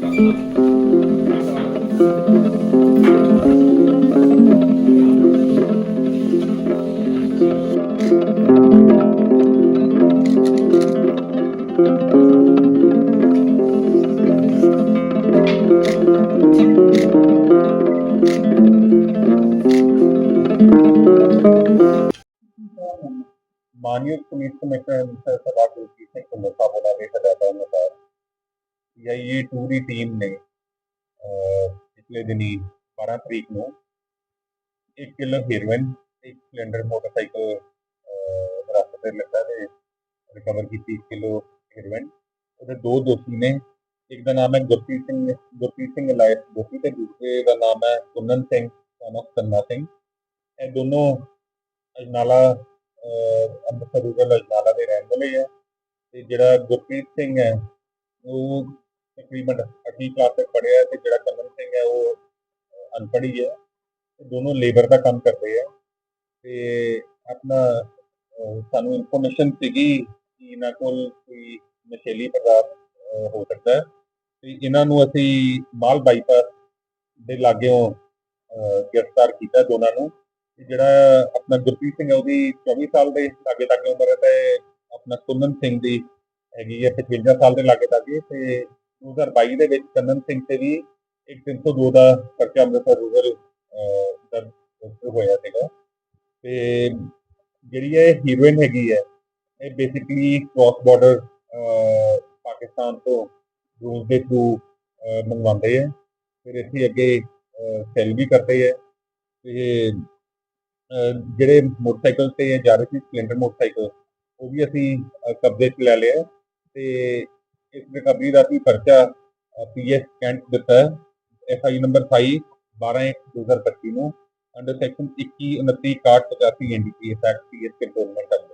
माननीय police commissioner सभा को जीतने को मुकाबला में सजा करने का ਸੀਆਈਏ 2 ਦੀ ਟੀਮ ਨੇ ਪਿਛਲੇ ਦਿਨੀ 12 ਤਰੀਕ ਨੂੰ 1 ਕਿਲੋ ਹੀਰੋਇਨ ਇੱਕ ਸਪਲੈਂਡਰ ਮੋਟਰਸਾਈਕਲ ਰਸਤੇ ਤੇ ਲੱਗਾ ਤੇ ਰਿਕਵਰ ਕੀਤੀ 1 ਕਿਲੋ ਹੀਰੋਇਨ ਉਹਦੇ ਦੋ ਦੋਸ਼ੀ ਨੇ, ਇੱਕ ਦਾ ਨਾਮ ਹੈ ਗੁਰਪ੍ਰੀਤ ਸਿੰਘ ਗੁਰਪ੍ਰੀਤ ਸਿੰਘ ਲਾਇਕ ਗੋਪੀ ਤੇ ਦੂਸਰੇ ਦਾ ਨਾਮ ਹੈ ਕੁੰਨਨ ਸਿੰਘ, son of ਕੰਨਾ ਸਿੰਘ। ਇਹ ਦੋਨੋਂ ਅਜਨਾਲਾ ਅੰਮ੍ਰਿਤਸਰ ਰੂਰਲ ਅਜਨਾਲਾ ਦੇ ਰਹਿਣ ਵਾਲੇ ਹੈ ਤੇ ਜਿਹੜਾ ਗੁਰਪ੍ਰੀਤ ਸਿੰਘ ਹੈ, ਉਹ ਤਕਰੀਬਨ 8ਵੀਂ ਕਲਾਸ ਤੱਕ ਪੜ੍ਹਿਆ ਹੈ ਤੇ ਜਿਹੜਾ ਕੰਨਨ ਸਿੰਘ ਹੈ ਉਹ ਅਹ, ਅਨਪੜ੍ਹ ਹੀ। ਹੈ ਦੋਨੋਂ ਲੇਬਰ ਦਾ ਕੰਮ ਕਰਦੇ ਆ ਤੇ ਆਪਣਾ ਸਾਨੂੰ ਇਨਫੋਰਮੇਸ਼ਨ ਸੀਗੀ ਕਿ ਇਹਨਾਂ ਕੋਲ ਕੋਈ ਨਸ਼ੀਲੀ ਪਦਾਰਥ ਹੋ ਸਕਦਾ ਹੈ। ਤੇ ਇਹਨਾਂ ਨੂੰ ਅਸੀਂ ਮਾਲ ਬਾਈਪਾਸ ਦੇ ਲਾਗਿਓਂ ਗ੍ਰਿਫਤਾਰ ਕੀਤਾ ਦੋਨਾਂ ਨੂੰ। ਤੇ ਜਿਹੜਾ ਆਪਣਾ ਗੁਰਪ੍ਰੀਤ ਸਿੰਘ ਹੈ ਉਹਦੀ 24 ਸਾਲ ਦੇ ਲਾਗੇ ਤੱਕ ਉਮਰ ਹੈ ਤੇ ਆਪਣਾ ਕੁੰਨਨ ਸਿੰਘ ਦੀ ਹੈਗੀ ਹੈ 55 ਸਾਲ ਦੇ ਲਾਗੇ ਤੱਕ ਤੇ 2022 ਦੇ ਵਿੱਚ ਕੰਨਨ ਸਿੰਘ ਤੇ ਵੀ ਇੱਕ 302 ਦਾ ਪਰਚਾ ਅੰਮ੍ਰਿਤਸਰ ਰੂਰਲ ਦਰਜ ਹੋਇਆ ਸੀਗਾ। ਤੇ ਜਿਹੜੀ ਇਹ ਹੀਰੋਇਨ ਹੈਗੀ ਹੈ, ਇਹ ਬੇਸਿਕਲੀ ਕ੍ਰਾਸ ਬਾਰਡਰ ਪਾਕਿਸਤਾਨ ਤੋਂ ਰੂਸ ਦੇ ਥਰੂ ਮੰਗਵਾਉਂਦੇ ਆ ਫਿਰ ਇੱਥੇ ਅੱਗੇ ਸੈਲ ਵੀ ਕਰਦੇ ਆ ਤੇ ਜਿਹੜੇ ਮੋਟਰਸਾਈਕਲ ਤੇ ਜਾ ਰਹੇ ਸੀ ਸਪਲੈਂਡਰ ਮੋਟਰਸਾਈਕਲ ਉਹ ਵੀ ਅਸੀਂ ਕਬਜ਼ੇ 'ਚ ਲੈ ਲਿਆ ਤੇ ਇਸ ਰਿਕਵਰੀ ਦਾ ਵੀ ਪਰਚਾ ਪੀਐਸ ਕੈਂਟ ਦਿੱਤਾ ਐਫਆਈ ਨੰਬਰ 28 12 2025 ਨੂੰ under section 21 29 61 85 NDPS act PS cantonment act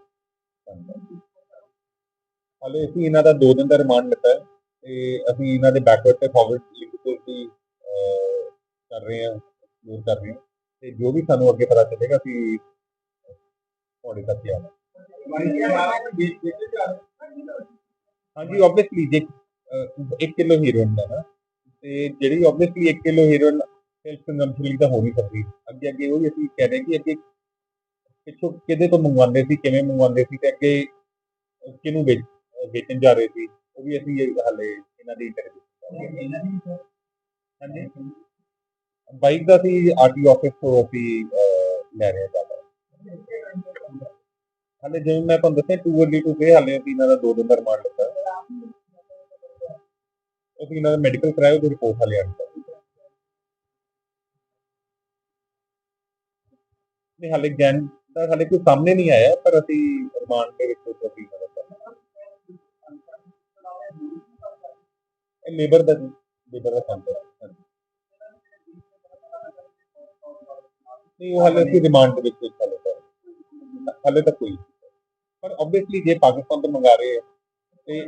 ਹਾਲੇ ਅਸੀਂ ਇਹਨਾਂ ਦਾ 2 ਦਿਨ ਦਾ ਰਿਮਾਂਡ ਲਿੱਤਾ ਹੈ ਤੇ ਅਸੀਂ ਇਹਨਾਂ ਦੇ ਬੈਕਵਰਡ ਤੇ ਫਾਰਵਰਡ ਲਿੰਕੇਜ ਦੀ ਕਰ ਰਹੇ ਹਾਂ ਐਕਸਪਲੋਰ ਕਰ ਰਹੇ ਹਾਂ। ਤੇ ਜੋ ਵੀ ਸਾਨੂੰ ਅੱਗੇ ਪਤਾ ਚੱਲੇਗਾ, ਅਸੀਂ ਤੁਹਾਡੇ ਤੱਕ ਲਿਆਵਾਂਗੇ ਹਾਂਜੀ ਆਬਵੀਅਸਲੀ ਜੇ 1 ਕਿਲੋ ਹੀਰੋਇਨ ਦਾ ਨਾ ਤੇ ਜਿਹੜੀ obviously 1 kilo heroin self consumption ਲਈ ਤਾਂ ਹੋ ਨਹੀਂ ਸਕਦੀ। ਅੱਗੇ ਅੱਗੇ ਉਹ ਵੀ ਅਸੀਂ ਕਹਿ ਰਹੇ ਕਿ ਅੱਗੇ ਪਿੱਛੋਂ ਕਿਹਦੇ ਤੋਂ ਮੰਗਵਾਉਂਦੇ ਸੀ ਕਿਵੇਂ ਮੰਗਵਾਉਂਦੇ ਸੀ ਤੇ ਅੱਗੇ ਕਿਹਨੂੰ ਵੇਚ ਵੇਚਣ ਜਾ ਰਹੇ ਸੀ ਉਹ ਵੀ ਅਸੀਂ ਇਹ ਹਾਲੇ ਇਹਨਾਂ ਦੀ ਇੰਟਰਵਿਊ ਹਾਂਜੀ। ਬਾਈਕ ਦਾ ਸੀ ਆਰਟੀ ਆਫਿਸ ਤੋਂ ਅਸੀਂ ਲੈ ਰਹੇ ਹਾਂ ਹਾਲੇ ਜਿਵੇਂ ਮੈਂ ਤੁਹਾਨੂੰ ਦੱਸਿਆ ਟੂ ਅਰਲੀ ਟੂ ਸੇ ਹਾਲੇ ਅਸੀਂ ਇਹਨਾਂ ਦਾ ਦੋ ਦਿਨ ਦਾ ਰਿਮਾਂਡ ਲਿੱਤਾ ਅਸੀਂ ਇਹਨਾਂ ਦਾ ਮੈਡੀਕਲ ਕਰਾਇਆ ਉਹਦੀ ਰਿਪੋਰਟ ਹਾਲੇ ਆਣੀ ਨਹੀਂ ਹਾਲੇ ਗੈਨ ਦਾ ਹਾਲੇ ਕੋਈ ਸਾਹਮਣੇ ਨਹੀਂ ਆਇਆ ਪਰ ਅਸੀਂ ਰਿਮਾਂਡ ਦੇ ਵਿੱਚ ਉਹ ਅਸੀਂ ਇਹਨਾਂ ਦਾ ਕਰਨਾ। ਇਹ ਲੇਬਰ ਦਾ ਲੇਬਰ ਦਾ ਕੰਮ ਹੈ ਹਾਂਜੀ। ਨਹੀਂ ਉਹ ਹਾਲੇ ਅਸੀਂ ਰਿਮਾਂਡ ਦੇ ਵਿੱਚ ਹਾਲੇ ਕਰ ਹਾਲੇ ਤੱਕ ਕੋਈ ਨਹੀਂ। ਪਰ ਆਬਵੀਅਸਲੀ ਜੇ ਪਾਕਿਸਤਾਨ ਤੋਂ ਮੰਗਾ ਰਹੇ ਆ ਤੇ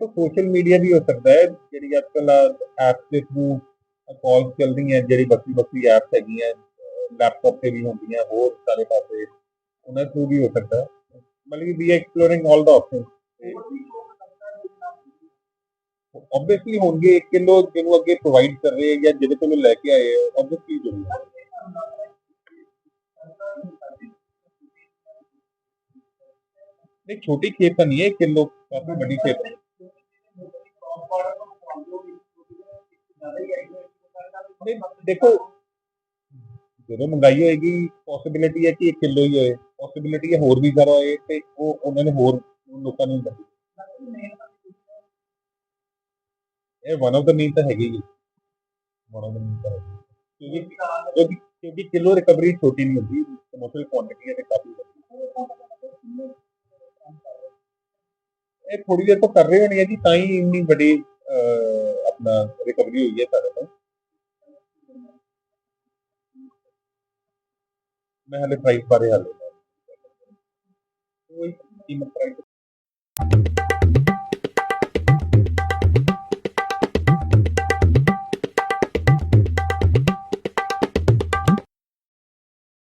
ਦੇਖੋ ਸੋਸ਼ਲ ਮੀਡੀਆ ਵੀ ਹੋ ਸਕਦਾ ਹੈ ਜਿਹੜੀ ਅੱਜ ਕੱਲ ਐਪਸ ਦੇ ਥਰੂ ਕਾਲਸ ਚੱਲਦੀਆਂ ਜਿਹੜੀ ਵੱਖਰੀ ਵੱਖਰੀ ਐਪਸ ਹੈਗੀਆਂ ਲੈਪਟਾਪ ਤੇ ਵੀ ਹੁੰਦੀਆਂ ਹੋਰ ਸਾਰੇ ਪਾਸੇ ਉਹਨਾਂ ਥਰੂ ਵੀ ਹੋ ਸਕਦਾ ਹੈ ਮਤਲਬ ਕਿ ਵੀ exploring all the options obviously ਹੋਣਗੇ 1 ਕਿਲੋ ਜਿਹਨੂੰ ਅੱਗੇ ਪ੍ਰੋਵਾਈਡ ਕਰ ਰਹੇ ਆ ਜਾਂ ਜਿਹਦੇ ਕੋਲੋਂ ਲੈ ਕੇ ਆਏ ਆ ਆਬਵੀਅਸਲੀ ਜ਼ਰੂਰ ਨਹੀਂ ਛੋਟੀ ਖੇਤ ਤਾਂ ਨਹੀਂ ਹੈ 1 ਕਿਲੋ ਕਾਫੀ ਵੱਡੀ ਦੇਖੋ, ਜਦੋਂ ਮੰਗਾਈ ਹੋਏਗੀ ਪੋਸਿਬਿਲਿਟੀ ਹੈ ਕਿ 1 ਕਿਲੋ ਹੀ ਹੋਏ ਪੋਸਿਬਿਲਿਟੀ ਹੈ ਹੋਰ ਵੀ ਜ਼ਿਆਦਾ ਹੋਏ ਤੇ ਉਹ ਉਹਨਾਂ ਨੇ ਹੋਰ ਲੋਕਾਂ ਨੂੰ ਦੱਸੀ ਇਹ ਵਨ ਆਫ ਦਾ ਮੀਨ ਤਾਂ ਹੈਗੀ ਹੀ ਵਨ ਆਫ ਦਾ ਮੀਨ ਤਾਂ ਹੈਗੀ। ਕਿਉਂਕਿ ਕਿਉਂਕਿ ਕਿਲੋ ਰਿਕਵਰੀ ਛੋਟੀ ਨਹੀਂ ਹੁੰਦੀ ਕਮਰਸ਼ੀਅਲ ਕੁਆਂਟੀਟੀ ਹੈ ਕਾਫੀ ਵੱਡੀ। ਇਹ ਥੋੜੀ ਦੇਰ ਤੋਂ ਕਰ ਰਹੇ ਹੋਣੀ ਹੈ ਜੀ, ਤਾਂ ਹੀ ਇੰਨੀ ਵੱਡੀ ਆਪਣਾ ਰਿਕਵਰੀ ਹੋਈ ਹੈ ਸਾਡੇ ਤੋਂ ਮੈਂ ਹਲੇ ਪ੍ਰਾਈਸ ਬਾਰੇ ਹਾਲੇ ਕੋਈ ਕੀਮਤ ਪ੍ਰਾਈਸ